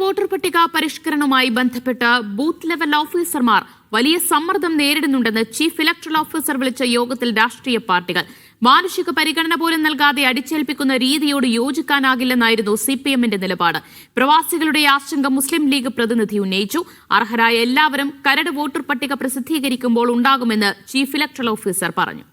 Voter പട്ടിക പരിഷ്കരണവുമായി ബന്ധപ്പെട്ട് booth level ഓഫീസർമാർ വലിയ സമ്മർദ്ദം നേരിടുന്നുണ്ടെന്ന് ചീഫ് ഇലക്ടറൽ ഓഫീസർ വിളിച്ച യോഗത്തിൽ രാഷ്ട്രീയ പാർട്ടികൾ. മാനുഷിക പരിഗണന പോലും നൽകാതെ അടിച്ചേൽപ്പിക്കുന്ന രീതിയോട് യോജിക്കാനാകില്ലെന്നായിരുന്നു സി പി എമ്മിന്റെ നിലപാട്. പ്രവാസികളുടെ ആശങ്ക മുസ്ലിം ലീഗ് പ്രതിനിധി ഉന്നയിച്ചു. അർഹരായ എല്ലാവരും കരട് വോട്ടർ പട്ടിക പ്രസിദ്ധീകരിക്കുമ്പോൾ ഉണ്ടാകുമെന്ന് ചീഫ് ഇലക്ടറൽ ഓഫീസർ പറഞ്ഞു.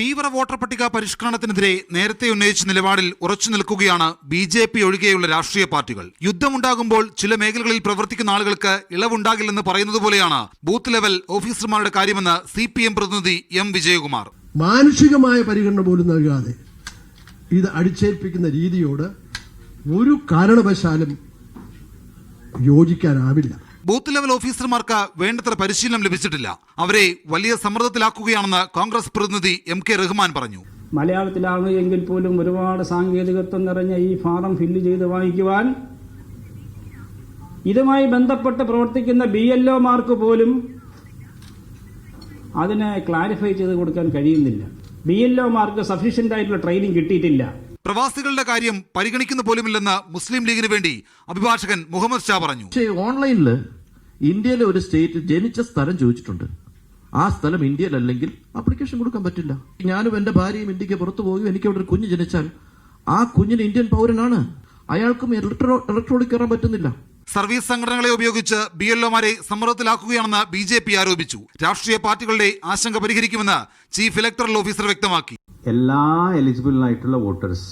തീവ്ര വോട്ടർ പട്ടിക പരിഷ്കരണത്തിനെതിരെ നേരത്തെ ഉന്നയിച്ച നിലപാടിൽ ഉറച്ചു നിൽക്കുകയാണ് ബി ജെ പി ഒഴികെയുള്ള രാഷ്ട്രീയ പാർട്ടികൾ. യുദ്ധമുണ്ടാകുമ്പോൾ ചില മേഖലകളിൽ പ്രവർത്തിക്കുന്ന ആളുകൾക്ക് ഇളവുണ്ടാകില്ലെന്ന് പറയുന്നത് പോലെയാണ് ബൂത്ത് ലെവൽ ഓഫീസർമാരുടെ കാര്യമെന്ന് സി പി എം പ്രതിനിധി എം വിജയകുമാർ. മാനുഷികമായ പരിഗണന പോലും നൽകാതെ ഇത് അടിച്ചേൽപ്പിക്കുന്ന രീതിയോട് ഒരു കാരണവശാലും യോജിക്കാനാവില്ല. ബൂത്ത് ലെവൽ ഓഫീസർമാർക്ക് വേണ്ടത്ര പരിശീലനം ലഭിച്ചിട്ടില്ല. അവരെ വലിയ സമ്മർദ്ദത്തിലാക്കുകയാണെന്ന് കോൺഗ്രസ് പ്രതിനിധി എം കെ റഹ്മാൻ പറഞ്ഞു. മലയാളത്തിലാണ് എങ്കിൽ പോലും ഒരുപാട് സാങ്കേതികത്വം നിറഞ്ഞ ഈ ഫാറം ഫില്ല് ചെയ്ത് വാങ്ങിക്കുവാൻ. ഇതുമായി ബന്ധപ്പെട്ട് പ്രവർത്തിക്കുന്ന ബി എൽ ഒമാർക്ക് പോലും അതിനെ ക്ലാരിഫൈ ചെയ്ത് കൊടുക്കാൻ കഴിയുന്നില്ല. ബി എൽ ഒമാർക്ക് സഫീഷ്യന്റ് ആയിട്ടുള്ള ട്രെയിനിങ് കിട്ടിയിട്ടില്ല. പ്രവാസികളുടെ കാര്യം പരിഗണിക്കുന്ന പോലുമില്ലെന്ന് മുസ്ലിം ലീഗിന് വേണ്ടി അഭിഭാഷകൻ മുഹമ്മദ് ഷാ പറഞ്ഞു. ഓൺലൈനിൽ ഇന്ത്യയിലെ ഒരു സ്റ്റേറ്റ് ജനിച്ച സ്ഥലം ചോദിച്ചിട്ടുണ്ട്. ആ സ്ഥലം ഇന്ത്യയിലല്ലെങ്കിൽ അപ്ലിക്കേഷൻ കൊടുക്കാൻ പറ്റില്ല. ഞാനും എന്റെ ഭാര്യയും ഇന്ത്യയ്ക്ക് പുറത്തു പോകും എനിക്ക് അവിടെ ഒരു കുഞ്ഞ് ജനിച്ചാൽ ആ കുഞ്ഞിന് ഇന്ത്യൻ പൗരനാണ്. അയാൾക്കും ഇലക്ട്രോ ഇലക്ട്രോണിക് കയറാൻ പറ്റുന്നില്ല. സർവീസ് സംഘടനകളെ ഉപയോഗിച്ച് ബി എൽ ഒമാരെ സമ്മർദ്ദത്തിലാക്കുകയാണെന്ന് ബി ജെ പി ആരോപിച്ചു. രാഷ്ട്രീയ പാർട്ടികളുടെ ആശങ്ക പരിഹരിക്കുമെന്ന് ചീഫ് ഇലക്ടറൽ ഓഫീസർ വ്യക്തമാക്കി. എല്ലാ എലിജിബിൾ ആയിട്ടുള്ള വോട്ടേഴ്സ്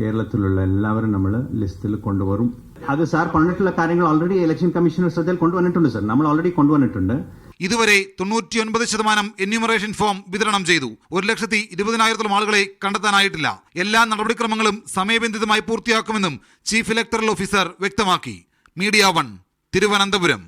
കേരളത്തിലുള്ള എല്ലാവരും നമ്മൾ ലിസ്റ്റിൽ കൊണ്ടുവരും. അത് സാർ പറഞ്ഞിട്ടുള്ള കാര്യങ്ങൾ ഓൾറെഡി ഇലക്ഷൻ കമ്മീഷണർ ശ്രദ്ധയിൽ കൊണ്ടുവന്നിട്ടുണ്ട് സാർ. നമ്മൾ ഓൾറെഡി കൊണ്ടുവന്നിട്ടുണ്ട്. ഇതുവരെ തൊണ്ണൂറ്റിയൊൻപത് ശതമാനം എന്യൂമറേഷൻ ഫോം വിതരണം ചെയ്തു. ഒരു ലക്ഷത്തി ഇരുപതിനായിരത്തോളം ആളുകളെ കണ്ടെത്താനായിട്ടില്ല. എല്ലാ നടപടിക്രമങ്ങളും സമയബന്ധിതമായി പൂർത്തിയാക്കുമെന്നും ചീഫ് ഇലക്ടറൽ ഓഫീസർ വ്യക്തമാക്കി. Media one Thiruvananthapuram.